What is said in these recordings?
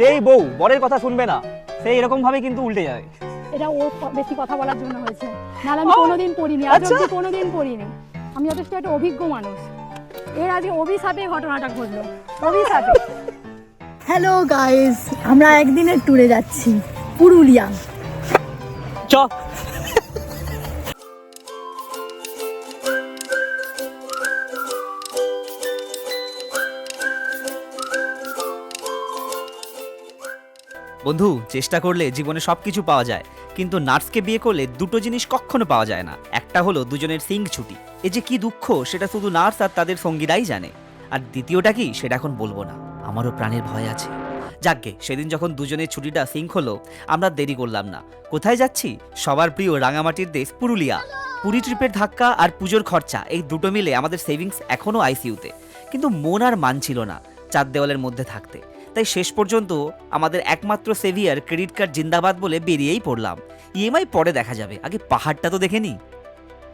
যেই বউ বরের কথা শুনবে না সেই এরকম ভাবে কিন্তু উল্টে যাবে এটা ও বেশি কথা বলার জন্য হয়েছে। নাহলে আমি কোনোদিন পড়িনি আজ অবধি কোনোদিন পড়িনি। আমি যথেষ্ট একটা অভিজ্ঞ মানুষ। এর আগে অভিশাপে ঘটনাটা ঘটলো। অভিশাপে। হ্যালো গাইস আমরা একদিনের ট্যুরে যাচ্ছি পুরুলিয়া। চ বন্ধু, চেষ্টা করলে জীবনে সব কিছু পাওয়া যায়, কিন্তু নার্সকে বিয়ে করলে দুটো জিনিস কখনো পাওয়া যায় না। একটা হলো দুজনের সিং ছুটি। এ যে কি দুঃখ, সেটা শুধু নার্স আর তাদের সঙ্গীরাই জানে। আর দ্বিতীয়টা কি, সেটা এখন বলব না। আমারও প্রাণের ভয় আছে। যাকগে, সেদিন যখন দুজনের ছুটিটা সিঙ্ক হলো, আমরা দেরি করলাম না। কোথায় যাচ্ছি? সবার প্রিয় রাঙামাটির দেশ পুরুলিয়া। পুরী ট্রিপের ধাক্কা আর পুজোর খরচা, এই দুটো মিলে আমাদের সেভিংস এখনও আইসিইউতে। কিন্তু মন আর মানছিল না, চার দেওয়ালের মধ্যে থাকতে। তাই শেষ পর্যন্ত আমাদের একমাত্র সেভিয়ার ক্রেডিট কার্ড জিন্দাবাদ বলে বেরিয়েই পড়লাম। ইএমআই পরে দেখা যাবে। আগে পাহাড়টা তো দেখে নি।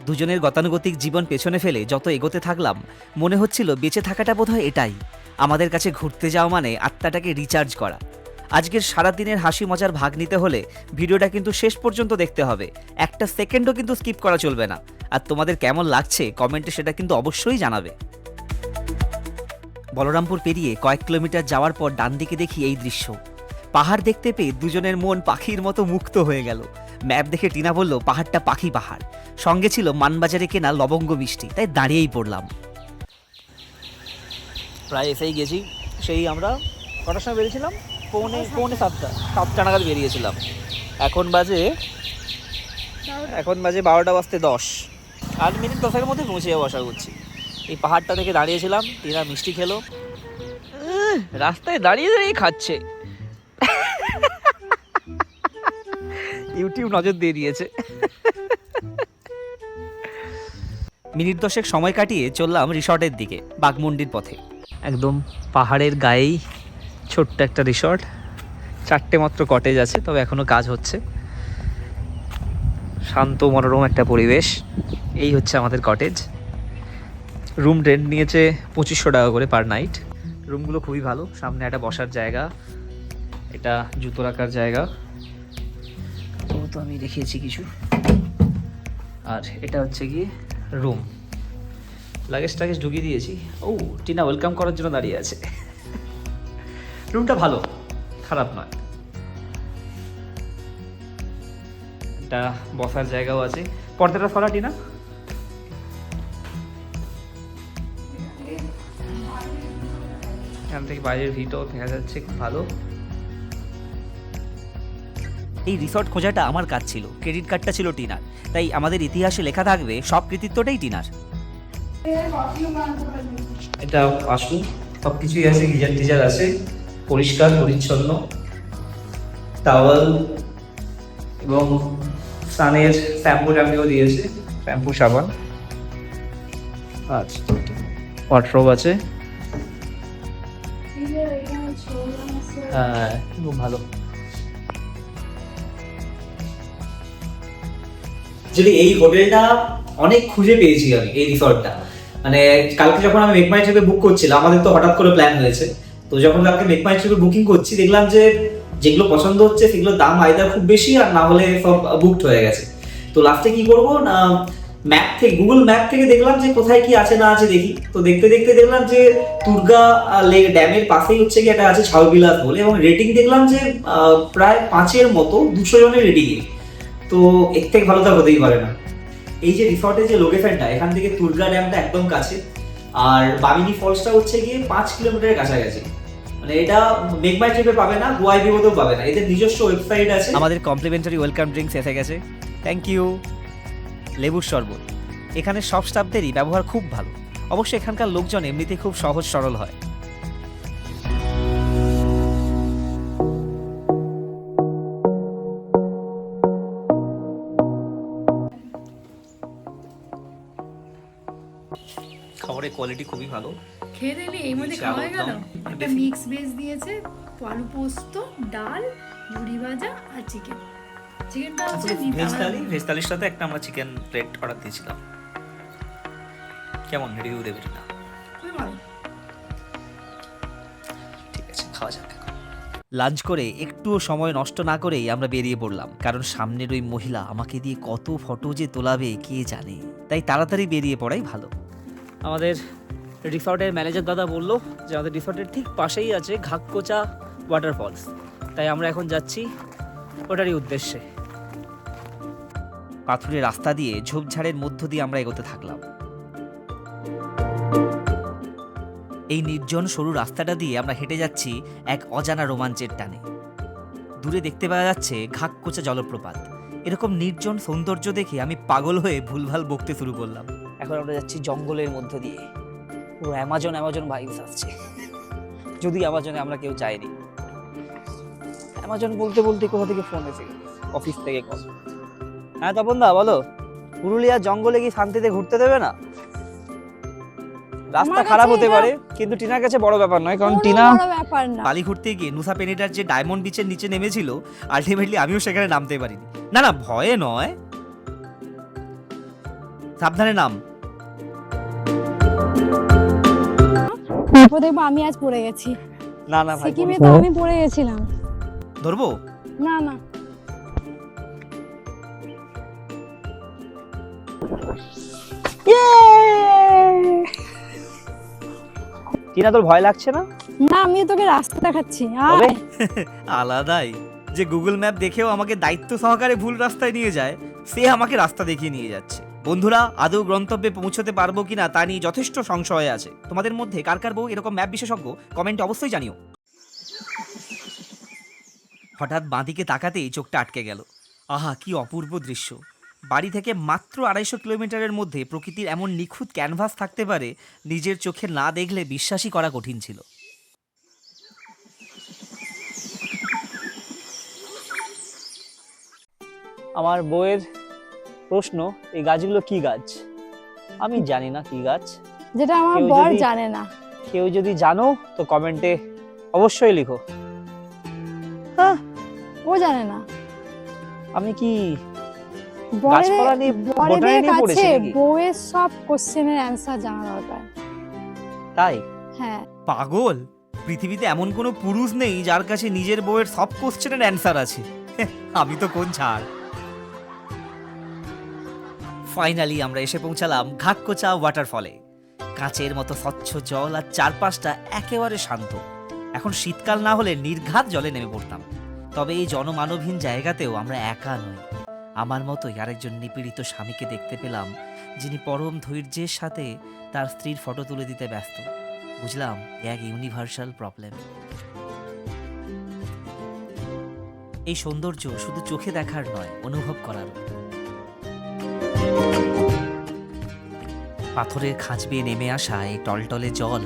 দুজনের গতানুগতিক জীবন পেছনে ফেলে যত এগোতে থাকলাম, মনে হচ্ছিল বেঁচে থাকাটা বোধহয় এটাই। আমাদের কাছে ঘুরতে যাওয়া মানে আত্মাটাকে রিচার্জ করা। আজকের সারাদিনের হাসি মজার ভাগ নিতে হলে ভিডিওটা কিন্তু শেষ পর্যন্ত দেখতে হবে। একটা সেকেন্ডও কিন্তু স্কিপ করা চলবে না। আর তোমাদের কেমন লাগছে কমেন্টে সেটা কিন্তু অবশ্যই জানাবে। বলরামপুর পেরিয়ে কয়েক কিলোমিটার যাওয়ার পর ডান দিকে দেখি এই দৃশ্য। পাহাড় দেখতে পেয়ে দুজনের মন পাখির মতো মুক্ত হয়ে গেল। ম্যাপ দেখে টিনা বলল পাহাড়টা পাখি পাহাড়। সঙ্গে ছিল মানবাজারে কেনা লবঙ্গ মিষ্টি তাই দাঁড়িয়েই পড়লাম। প্রায় এসেই গেছি সেই আমরা কটার সময় বেরিয়েছিলাম? পৌনে পৌনে সাতটা সাতটা নাগাদ বেরিয়েছিলাম। এখন বাজে এখন বাজে বারোটা বাজতে দশ। আট মিনিট দশের মধ্যে পৌঁছে যাব আশা করছি। এই পাহাড়টা থেকে দাঁড়িয়েছিলাম টিনা মিষ্টি খেলো। রাস্তায় দাঁড়িয়ে দাঁড়িয়ে খাচ্ছে। ইউটিউব নজর দিয়ে দিয়েছে। মিনিট দশেক সময় কাটিয়ে চললাম রিসর্টের দিকে বাগমুন্ডির পথে। একদম পাহাড়ের গায়েই ছোট্ট একটা রিসর্ট। চারটে মাত্র কটেজ আছে তবে এখনও কাজ হচ্ছে। শান্ত মনোরম একটা পরিবেশ। এই হচ্ছে আমাদের কটেজ রুম রেন্ট নিয়েছে পঁচিশশো টাকা করে পার নাইট রুমগুলো খুবই ভালো। সামনে একটা বসার জায়গা। এটা জুতো রাখার জায়গা। তো তো আমি দেখিয়েছি কিছু। আর এটা হচ্ছে কি রুম লাগেজ টাগেজ ঢুকিয়ে দিয়েছি। ও, টিনা ওয়েলকাম করার জন্য দাঁড়িয়ে আছে। রুমটা ভালো। খারাপ নয়। একটা বসার জায়গাও আছে। পর্দাটা সরা টিনা। এখান থেকে বাইরের ভিউটাও দেখা যাচ্ছে খুব ভালো। এই রিসর্ট খোঁজাটা আমার কাজ ছিল ক্রেডিট কার্ডটা ছিল টিনার। তাই আমাদের ইতিহাসে লেখা থাকবে সব কৃতিত্বটাই টিনার। এটা আসুন সব কিছুই আছে গিজার টিজার আছে পরিষ্কার পরিচ্ছন্ন। টাওয়াল এবং স্নানের শ্যাম্পু ট্যাম্পুও দিয়েছে। শ্যাম্পু সাবান। আচ্ছা ওয়াটরোব আছে। হ্যাঁ খুব ভালো। অ্যাকচুয়ালি এই হোটেলটা অনেক খুঁজে পেয়েছি আমি, এই রিসর্টটা। মানে কালকে যখন আমি মেকমাই ট্রিপে বুক করছিলাম, আমাদের তো হঠাৎ করে প্ল্যান হয়েছে। তো যখন কালকে মেকমাই ট্রিপে বুকিং করছি, দেখলাম যে যেগুলো পছন্দ হচ্ছে, সেগুলোর দাম আইদার খুব বেশি আর না হলে সব বুকড হয়ে গেছে। তো লাস্টে কি করব? না ম্যাপ থেকে গুগল ম্যাপ থেকে দেখলাম যে কোথায় কি আছে না আছে দেখি। তো দেখতে দেখতে দেখলাম যে দুর্গা লেক ড্যামের পাশেই হচ্ছে কি একটা আছে ছাউবিলাস বলে, এবং রেটিং দেখলাম যে প্রায় পাঁচের মতো, দুশো জনের রেটিং তো এর থেকে ভালো তো হতেই পারে না। এই যে রিসর্টের যে লোকেশনটা এখান থেকে তুর্গা ড্যামটা একদম কাছে। আর বামিনী ফলসটা হচ্ছে গিয়ে পাঁচ কিলোমিটারের কাছাকাছি। মানে এটা মেঘমাই ট্রিপে পাবে না গোয়াই বিপদেও পাবে না। এদের নিজস্ব ওয়েবসাইট আছে। আমাদের কমপ্লিমেন্টারি ওয়েলকাম ড্রিঙ্কস এসে গেছে। থ্যাংক ইউ লেবুর শরবত। এখানে সব স্টাফদেরই ব্যবহার খুব ভালো। অবশ্য এখানকার লোকজন এমনিতেই খুব সহজ সরল হয়। খাবারের কোয়ালিটি খুবই ভালো। খেয়ে দিলি এই মধ্যে খাওয়া গেল? একটা মিক্স ভেজ দিয়েছে আলু পোস্ত ডাল মুড়ি ভাজা আর চিকেন চিকেনটা হচ্ছে ভেজ থালি ভেজ থালির সাথে একটা আমরা চিকেন প্লেট অর্ডার দিয়েছিলাম। কেমন? রিভিউ দেবে না ঠিক আছে খাওয়া যাক লাঞ্চ করে একটুও সময় নষ্ট না করেই আমরা বেরিয়ে পড়লাম কারণ সামনের ওই মহিলা আমাকে দিয়ে কত ফটো যে তোলাবে কে জানে? তাই তাড়াতাড়ি বেরিয়ে পড়াই ভালো। আমাদের রিসর্টের ম্যানেজার দাদা বলল যে আমাদের রিসর্টের ঠিক পাশেই আছে ঘাককোচা ওয়াটারফলস তাই আমরা এখন যাচ্ছি ওটারই উদ্দেশ্যে। পাথুরে রাস্তা দিয়ে ঝোপঝাড়ের মধ্য দিয়ে আমরা এগোতে থাকলাম। এই নির্জন সরু রাস্তাটা দিয়ে আমরা হেঁটে যাচ্ছি এক অজানা রোমাঞ্চের টানে। দূরে দেখতে পাওয়া যাচ্ছে ঘাককোচা জলপ্রপাত। এরকম নির্জন সৌন্দর্য দেখে আমি পাগল হয়ে ভুলভাল বকতে শুরু করলাম। এখন আমরা যাচ্ছি জঙ্গলের মধ্য দিয়ে। পুরো অ্যামাজন অ্যামাজন ভাইবস আসছে। যদি অ্যামাজনে আমরা কেউ যাইনি অ্যামাজন বলতে বলতে কোথা থেকে ফোন এসে অফিস থেকে কল হ্যাঁ তপন দা বলো। পুরুলিয়া জঙ্গলে কি শান্তিতে ঘুরতে দেবে না? রাস্তা খারাপ হতে পারে কিন্তু টিনার কাছে বড় ব্যাপার নয় কারণ টিনা বড় ব্যাপার না। বালি ঘুরতে গিয়ে নুসা পেনিটার যে ডায়মন্ড বিচের নিচে নেমেছিল আলটিমেটলি আমিও সেখানে নামতে পারিনি। না না ভয়ে নয়। সাবধানে নাম। তারপর দেখব আমি আজ পড়ে গেছি। না না ভাই সিকিমে তো আমি পড়ে গেছিলাম। ধরবো? না না। টিনা তোর ভয় লাগছে না? না আমি তোকে রাস্তা দেখাচ্ছি? আয়। আলাদাই। যে গুগল ম্যাপ দেখেও আমাকে দায়িত্ব সহকারে ভুল রাস্তায় নিয়ে যায় সে আমাকে রাস্তা দেখিয়ে নিয়ে যাচ্ছে। বন্ধুরা আদৌ গন্তব্যে পৌঁছতে পারব কিনা তা নিয়ে যথেষ্ট সংশয় আছে। তোমাদের মধ্যে কার কার বউ এরকম ম্যাপ বিশেষজ্ঞ কমেন্টে অবশ্যই জানিও। হঠাৎ বাঁদিকে তাকাতেই চোখটা আটকে গেল। আহা কি অপূর্ব দৃশ্য। বাড়ি থেকে মাত্র আড়াইশো কিলোমিটারের মধ্যে প্রকৃতির এমন নিখুঁত ক্যানভাস থাকতে পারে নিজের চোখে না দেখলে বিশ্বাসই করা কঠিন ছিল। আমার বইয়ের প্রশ্ন এই গাছগুলো কি গাছ? আমি জানি না কি গাছ। যেটা আমার বর জানে না। কেউ যদি জানো তো কমেন্টে অবশ্যই লিখো। হ্যাঁ ও জানে না। আমি কি গাছপালা নিয়ে বোটানি নিয়ে পড়েছি কাছে সব কোশ্চেনের অ্যান্সার জানা দরকার। তাই? হ্যাঁ। পাগল? পৃথিবীতে এমন কোনো পুরুষ নেই যার কাছে নিজের বউয়ের সব কোশ্চেনের অ্যান্সার আছে। আমি তো কোন ছাড় ফাইনালি আমরা এসে পৌঁছালাম ঘাটকোচা ওয়াটারফলে। কাঁচের মতো স্বচ্ছ জল আর চারপাশটা একেবারে শান্ত। এখন শীতকাল না হলে নির্ঘাত জলে নেমে পড়তাম। তবে এই জনমানবহীন জায়গাতেও আমরা একা নই। আমার মতোই আরেকজন নিপীড়িত স্বামীকে দেখতে পেলাম, যিনি পরম ধৈর্যের সাথে তার স্ত্রীর ফটো তুলে দিতে ব্যস্ত। বুঝলাম এক ইউনিভার্সাল প্রবলেম এই সৌন্দর্য শুধু চোখে দেখার নয়, অনুভব করার। পাথরের খাঁজ বেয়ে নেমে আসা এই টলটলে জল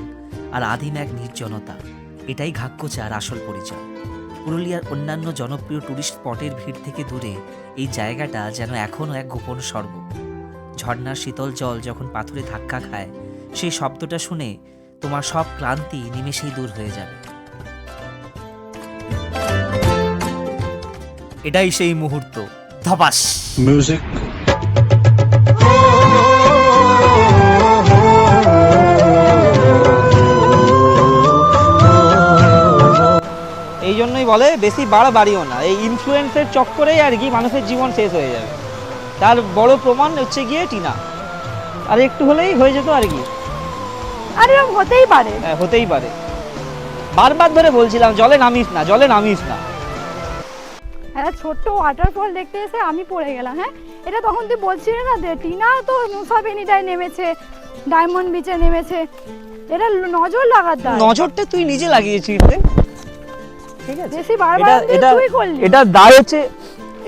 আর আদিম এক নির্জনতা, এটাই ঘাক্কোচার আসল পরিচয়। পুরুলিয়ার অন্যান্য জনপ্রিয় ট্যুরিস্ট স্পটের ভিড় থেকে দূরে, এই জায়গাটা যেন এখনও এক গোপন স্বর্গ। ঝর্ণার শীতল জল যখন পাথরে ধাক্কা খায়, সেই শব্দটা শুনে তোমার সব ক্লান্তি নিমেষেই দূর হয়ে যাবে। এটাই সেই মুহূর্ত। ধপাস! Music. এই জন্যই বলে বেশি বাড়া বাড়িও না। এই ইনফ্লুয়েন্সের চক্করেই আর কি মানুষের জীবন শেষ হয়ে যাবে। তার বড় প্রমাণ হচ্ছে গিয়ে টিনা। আর একটু হলেই হয়ে যেত আর কি। আর এরকম হতেই পারে। হ্যাঁ হতেই পারে। বারবার ধরে বলছিলাম জলে নামিস না জলে নামিস না। একটা ছোট্ট ওয়াটারফল দেখতে এসে আমি পড়ে গেলাম হ্যাঁ? এটা তখন তুই বলছিলি না যে টিনা তো বেনিটায় নেমেছে ডায়মন্ড বিচে নেমেছে। এটা নজর লাগার নজরটা তুই নিজে লাগিয়েছিস রে। ঠিক আছে? এটা এটা এটা দায় হচ্ছে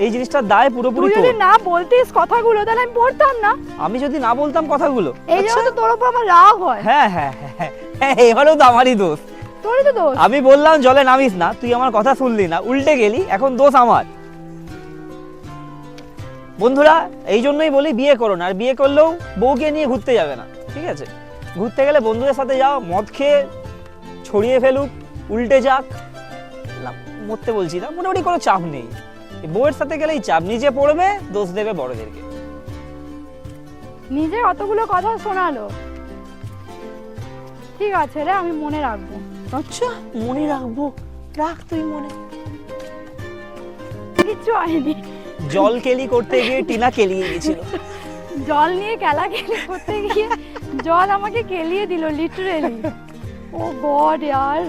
এই জিনিসটার দায় পুরোপুরি তুই যদি না বলতিস কথাগুলো তাহলে আমি পড়তাম না। আমি যদি না বলতাম কথাগুলো এই আচ্ছা, জন্য তোর উপর আমার রাগ হয়। হ্যাঁ হ্যাঁ হ্যাঁ, হ্যাঁ হ্যাঁ এবারেও তো আমারই দোষ। তোরই তো দোষ। আমি বললাম জলে নামিস না তুই আমার কথা শুনলি না উল্টে গেলি এখন দোষ আমার। বন্ধুরা এই জন্যই বলি বিয়ে করো না আর বিয়ে করলেও বউকে নিয়ে ঘুরতে যাবে না ঠিক আছে? ঘুরতে গেলে বন্ধুদের সাথে যাও মদ খেয়ে ছড়িয়ে ফেলুক উল্টে যাক। মরতে বলছি না মোটামুটি কোনো চাপ নেই। বউয়ের সাথে গেলেই চাপ নিজে পড়বে দোষ দেবে বড়দেরকে। নিজে অতগুলো কথা শোনালো। ঠিক আছে রে আমি মনে রাখব। আচ্ছা মনে রাখব। রাখ তুই মনে। কিচ্ছু হয়নি। জল কেলি করতে গিয়ে টিনা কেলিয়ে গেছিল। জল নিয়ে খেলা খেলি করতে গিয়ে জল আমাকে কেলিয়ে দিল লিটারেলি ও গড ইয়ার।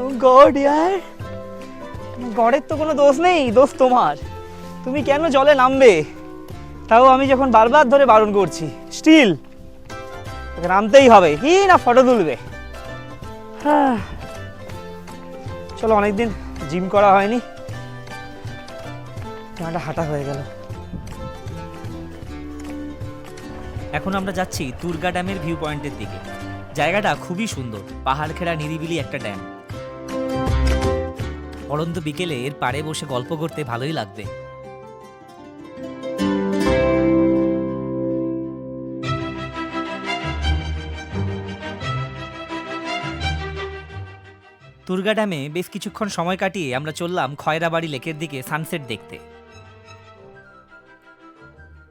ও গড ইয়ার। গডের তো কোনো দোষ নেই, দোষ তোমার। তুমি কেন জলে নামবে? তাও আমি যখন বারবার ধরে বারণ করছি স্টিল নামতেই হবে। কি না, ফটো তুলবে। হ্যাঁ। চলো, অনেকদিন জিম করা হয়নি। একটা হাঁটা হয়ে গেল। এখন আমরা যাচ্ছি তুর্গা ড্যামের ভিউ পয়েন্টের দিকে। জায়গাটা খুবই সুন্দর। পাহাড় ঘেরা নিরিবিলি একটা ড্যাম। পরন্ত বিকেলে এর পাড়ে বসে গল্প করতে ভালোই লাগবে। তুর্গা ড্যামে বেশ কিছুক্ষণ সময় কাটিয়ে আমরা চললাম খয়রাবাড়ি লেকের দিকে সানসেট দেখতে।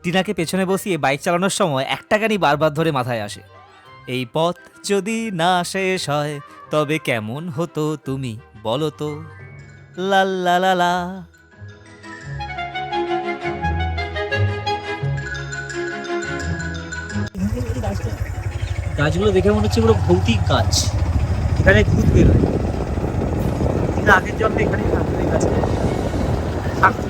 টিনাকে পেছনে বসিয়ে বাইক চালানোর সময় একটা গাড়ি বারবার ধরে মাথায় আসে। এই পথ যদি না শেষ হয়, তবে কেমন হতো তুমি বলো তো? লা লা লা লা। গাছগুলো দেখে মনে হচ্ছে পুরো ভৌতিক গাছ। এখানে ভূত বেরোয় কিন্তু আগের জন্য এখানে থাকতো গাছে গাছ।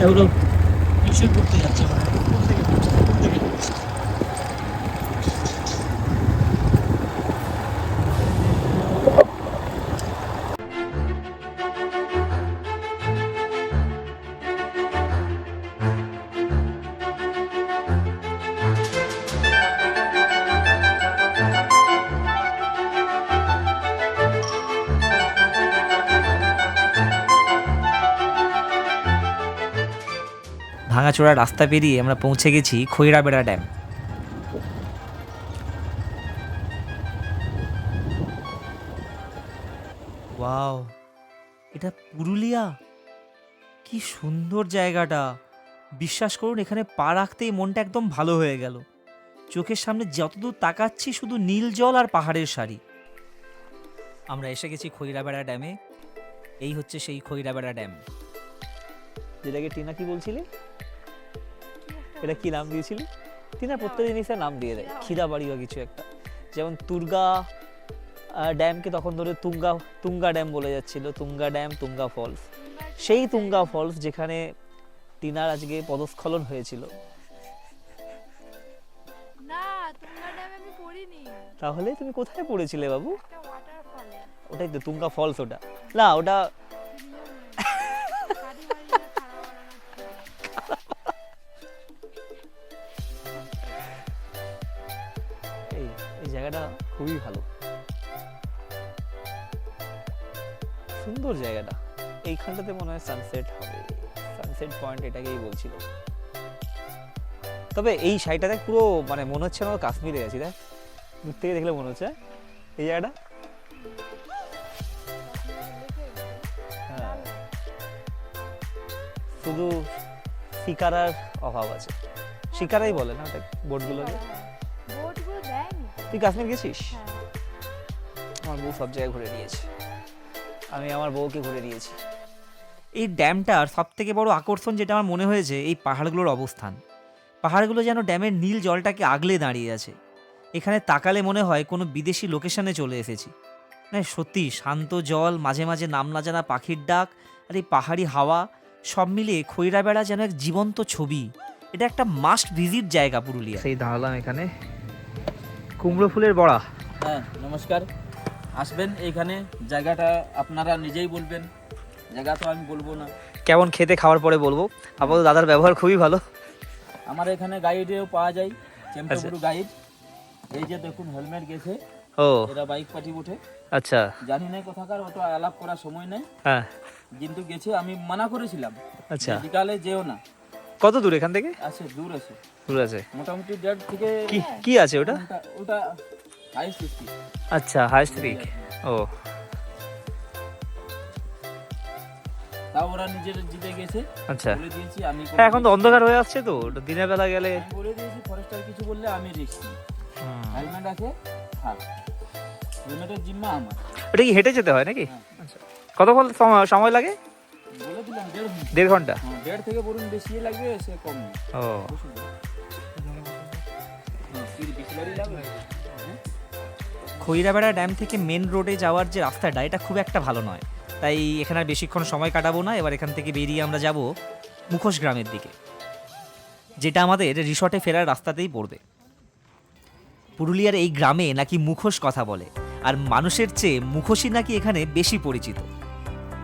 বাচ্চাগুলো টিউশন করতে যাচ্ছে। ভাঙাচোরা রাস্তা পেরিয়ে আমরা পৌঁছে গেছি খৈরাবেড়া ড্যাম। ওয়াও, এটা পুরুলিয়া? কি সুন্দর জায়গাটা। বিশ্বাস করুন, এখানে পা রাখতেই মনটা একদম ভালো হয়ে গেল। চোখের সামনে যতদূর তাকাচ্ছি, শুধু নীল জল আর পাহাড়ের সারি। আমরা এসে গেছি খৈরাবেড়া ড্যামে। এই হচ্ছে সেই খৈরাবেড়া ড্যাম। যেটাকে টিনা কি বলছিলে? এটা কি নাম দিয়েছিলি? টিনা প্রত্যেক জিনিসের নাম দিয়ে দেয়। খিদাবাড়ি বা কিছু একটা। যেমন তুর্গা ড্যামকে তখন ধরে তুঙ্গা তুঙ্গা ড্যাম বলে যাচ্ছিল। Tunga dam Tunga falls. সেই তুঙ্গা ফলস যেখানে টিনার আজকে পদস্খলন হয়েছিল। তাহলে তুমি কোথায় পড়েছিলে বাবু? ওটাই তো তুঙ্গা ফলস ওটা। না ওটা খুবই ভালো। সুন্দর জায়গাটা। এইখানটাতে মনে হয় সানসেট হবে। সানসেট পয়েন্ট এটাকেই বলছিল। তবে এই সাইডটাতে পুরো মানে মনে হচ্ছে না কাশ্মীরে গেছি, দেখ। দূর থেকে দেখলে মনে হচ্ছে। এই জায়গাটা? হ্যাঁ। শুধু শিকারার অভাব আছে। শিকারাই বলে না ওটা বোটগুলোকে তুই কাশ্মীর গেছিস? হ্যাঁ। আমার বউ সব জায়গায় ঘুরে নিয়েছে। আমি আমার বউকে ঘুরে নিয়েছি। এই ড্যামটার সব থেকে বড় আকর্ষণ যেটা আমার মনে হয়েছে এই পাহাড়গুলোর অবস্থান। পাহাড়গুলো যেন ড্যামের নীল জলটাকে আগলে দাঁড়িয়ে আছে। এখানে তাকালে মনে হয় কোনো বিদেশি লোকেশনে চলে এসেছি। না সত্যি শান্ত জল মাঝে মাঝে নাম না জানা পাখির ডাক আর এই পাহাড়ি হাওয়া সব মিলিয়ে খৈরা বেড়া যেন এক জীবন্ত ছবি। এটা একটা মাস্ট ভিজিট জায়গা পুরুলিয়া সেই দাঁড়ালাম এখানে। কুমড়ো ফুলের বড়া। হ্যাঁ নমস্কার। আসবেন এইখানে জায়গাটা আপনারা নিজেই বলবেন। জায়গা তো আমি বলব না। কেমন খেতে খাওয়ার পরে বলব। আপাতত দাদার ব্যবহার খুবই ভালো। আমার এখানে গাইডেও পাওয়া যায় চেম্পাগুরু গাইড। এই যে দেখুন হেলমেট গেছে। ও। এরা বাইক পাটি উঠে আচ্ছা। জানি না কোথাকার অত আলাপ করার সময় নেই। হ্যাঁ। কিন্তু গেছে আমি মানা করেছিলাম। আচ্ছা। বিকালে যেও না। কত দূর এখান থেকে? আছে দূর আছে। আছে। মোটামুটি দেড় থেকে কি কি আছে ওটা? ওটা হাইস্ট আচ্ছা হাই স্পিক ও। তাও ওরা নিজের জিতে গেছে। আচ্ছা। বলে দিয়েছি আমি হ্যাঁ এখন তো অন্ধকার হয়ে আসছে তো। ওটা দিনের বেলা গেলে বলে দিয়েছি ফরেস্টার কিছু বললে আমি রিস্ক হেলমেট আছে হ্যাঁ হেলমেটের জিম্মা আমার। ওটা কি হেঁটে যেতে হয় নাকি? হ্যাঁ। আচ্ছা। কতক্ষণ সময়- লাগে? বলে দিলাম দেড় ঘণ্টা। দেড় ঘণ্টা। হ্যাঁ দেড় থেকে বলুন বেশি লাগবে সে কম ও। খৈরাবেড়া ড্যাম থেকে মেন রোডে যাওয়ার যে রাস্তাটা, এটা খুব একটা ভালো নয়। তাই এখানে আর বেশিক্ষণ সময় কাটাবো না, এবার এখান থেকে বেরিয়ে আমরা যাব মুখোশ গ্রামের দিকে, যেটা আমাদের রিসর্টে ফেরার রাস্তাতেই পড়বে। পুরুলিয়ার এই গ্রামে নাকি মুখোশ কথা বলে, আর মানুষের চেয়ে মুখোশই নাকি এখানে বেশি পরিচিত।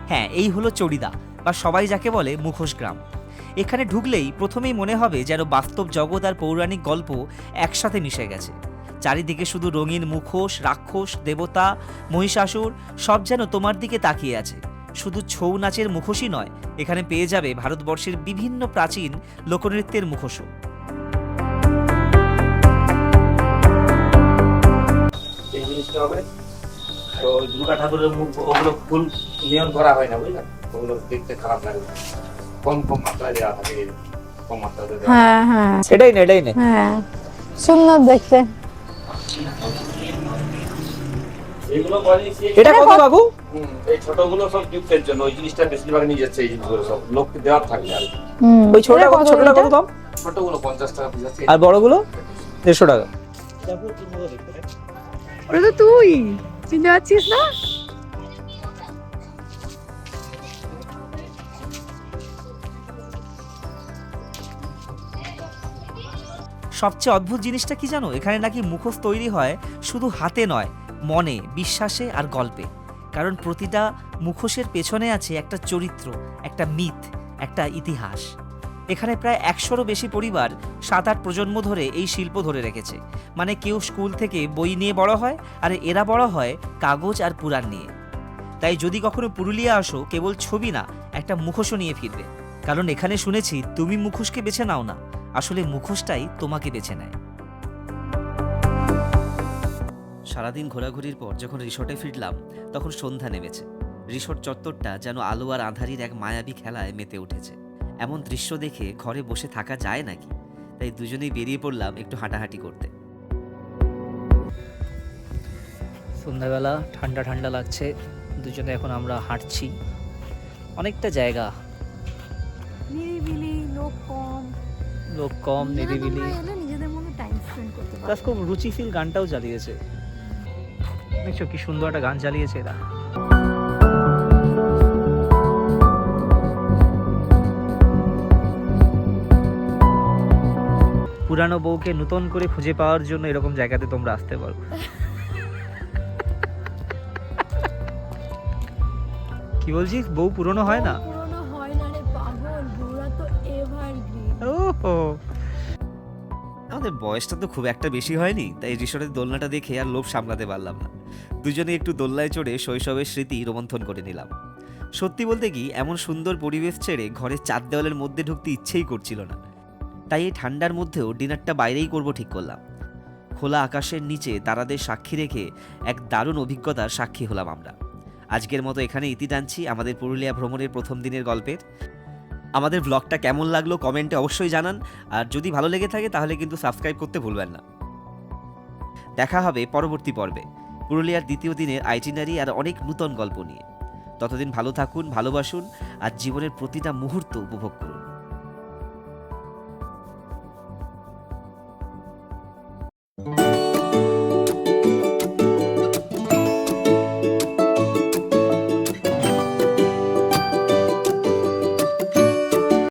হ্যাঁ এই হলো চড়িদা, বা সবাই যাকে বলে মুখোশ গ্রাম। এখানে ঢুকলেই প্রথমেই মনে হবে যেন বাস্তব জগৎ আর পৌরাণিক গল্প একসাথে মিশে গেছে। চারিদিকে শুধু রঙিন মুখোশ, রাক্ষস, দেবতা, মহিষাসুর, সব যেন তোমার দিকে তাকিয়ে আছে। শুধু ছৌ নাচের মুখোশই নয়, এখানে পেয়ে যাবে ভারতবর্ষের বিভিন্ন প্রাচীন লোকনৃত্যের মুখোশও। তো দুর্গা ঠাকুরের মুখ, ওগুলো ফুল নিয়ন করা হয় না বুঝলেন ওগুলো দেখতে খারাপ লাগে। কম কম মাত্রায় দেওয়া থাকে কম মাত্রাতে দেওয়া হ্যাঁ হ্যাঁ। এটাই না এটাই না। হ্যাঁ। সুন্দর দেখতে। এগুলো এটা কত বাবু? এই ছোটগুলো সব গিফটের জন্য ওই জিনিসটা বেশিরভাগ নিয়ে যাচ্ছে এই জিনিসগুলো সব। লোককে দেওয়ার থাকে আর। ওই ছোটটা ছোটটা কত দাম? ছোটগুলো পঞ্চাশ টাকা পিস আছে আর বড়গুলো? দেড়শো টাকা। ওটা তো তুই। চিনতে পারছিস না? সবচেয়ে অদ্ভুত জিনিসটা কি জানো? এখানে নাকি মুখোশ তৈরি হয় শুধু হাতে নয়, মনে, বিশ্বাসে আর গল্পে। কারণ প্রতিটা মুখোশের পেছনে আছে একটা চরিত্র, একটা মিথ, একটা ইতিহাস। এখানে প্রায় একশোরও বেশি পরিবার সাত আট প্রজন্ম ধরে এই শিল্প ধরে রেখেছে। মানে কেউ স্কুল থেকে বই নিয়ে বড় হয়, আর এরা বড় হয় কাগজ আর পুরাণ নিয়ে। তাই যদি কখনো পুরুলিয়া আসো, কেবল ছবি না, একটা মুখোশও নিয়ে ফিরবে। কারণ এখানে শুনেছি, তুমি মুখোশকে বেছে নাও না। আসলে মুখোশটাই তোমাকে বেছে নেয়। সারাদিন ঘোরাঘুরির পর যখন রিসর্টে ফিরলাম, তখন সন্ধ্যা নেমেছে। রিসর্ট চত্বরটা যেন আলো আর আঁধারির এক মায়াবী খেলায় মেতে উঠেছে। এমন দৃশ্য দেখে ঘরে বসে থাকা যায় নাকি? তাই দুজনেই বেরিয়ে পড়লাম একটু হাঁটাহাঁটি করতে। সন্ধ্যাবেলা ঠান্ডা ঠান্ডা লাগছে, দুজনে এখন আমরা হাঁটছি। অনেকটা জায়গা লোক কম নিরিবিলি প্লাস খুব রুচিশীল গানটাও চালিয়েছে। দেখছ কি সুন্দর একটা গান চালিয়েছে এরা। পুরানো বউকে নতুন করে খুঁজে পাওয়ার জন্য এরকম জায়গাতে তোমরা আসতে পারো। কি বলছিস? বউ পুরনো হয় না? আমাদের বয়সটা তো খুব একটা বেশি হয়নি, তাই রিসোর্টের দোলনাটা দেখে আর লোভ সামলাতে পারলাম না। দুজনে একটু দোলনায় চড়ে শৈশবের স্মৃতি রোমন্থন করে নিলাম। সত্যি বলতে কি, এমন সুন্দর পরিবেশ ছেড়ে ঘরের চার দেওয়ালের মধ্যে ঢুকতে ইচ্ছেই করছিল না। তাই এই ঠান্ডার মধ্যেও ডিনারটা বাইরেই করব ঠিক করলাম। খোলা আকাশের নিচে তারাদের সাক্ষী রেখে এক দারুণ অভিজ্ঞতার সাক্ষী হলাম আমরা। আজকের মতো এখানে ইতি টানছি আমাদের পুরুলিয়া ভ্রমণের প্রথম দিনের গল্পের। আমাদের ব্লগটা কেমন লাগল কমেন্টে অবশ্যই জানান। আর যদি ভালো লেগে থাকে তাহলে কিন্তু সাবস্ক্রাইব করতে ভুলবেন না। দেখা হবে পরবর্তী পর্বে। পুরুলিয়ার দ্বিতীয় দিনের আইটিনারি আর অনেক নূতন গল্প নিয়ে। ততদিন ভালো থাকুন, ভালোবাসুন আর জীবনের প্রতিটা মুহূর্ত উপভোগ করুন।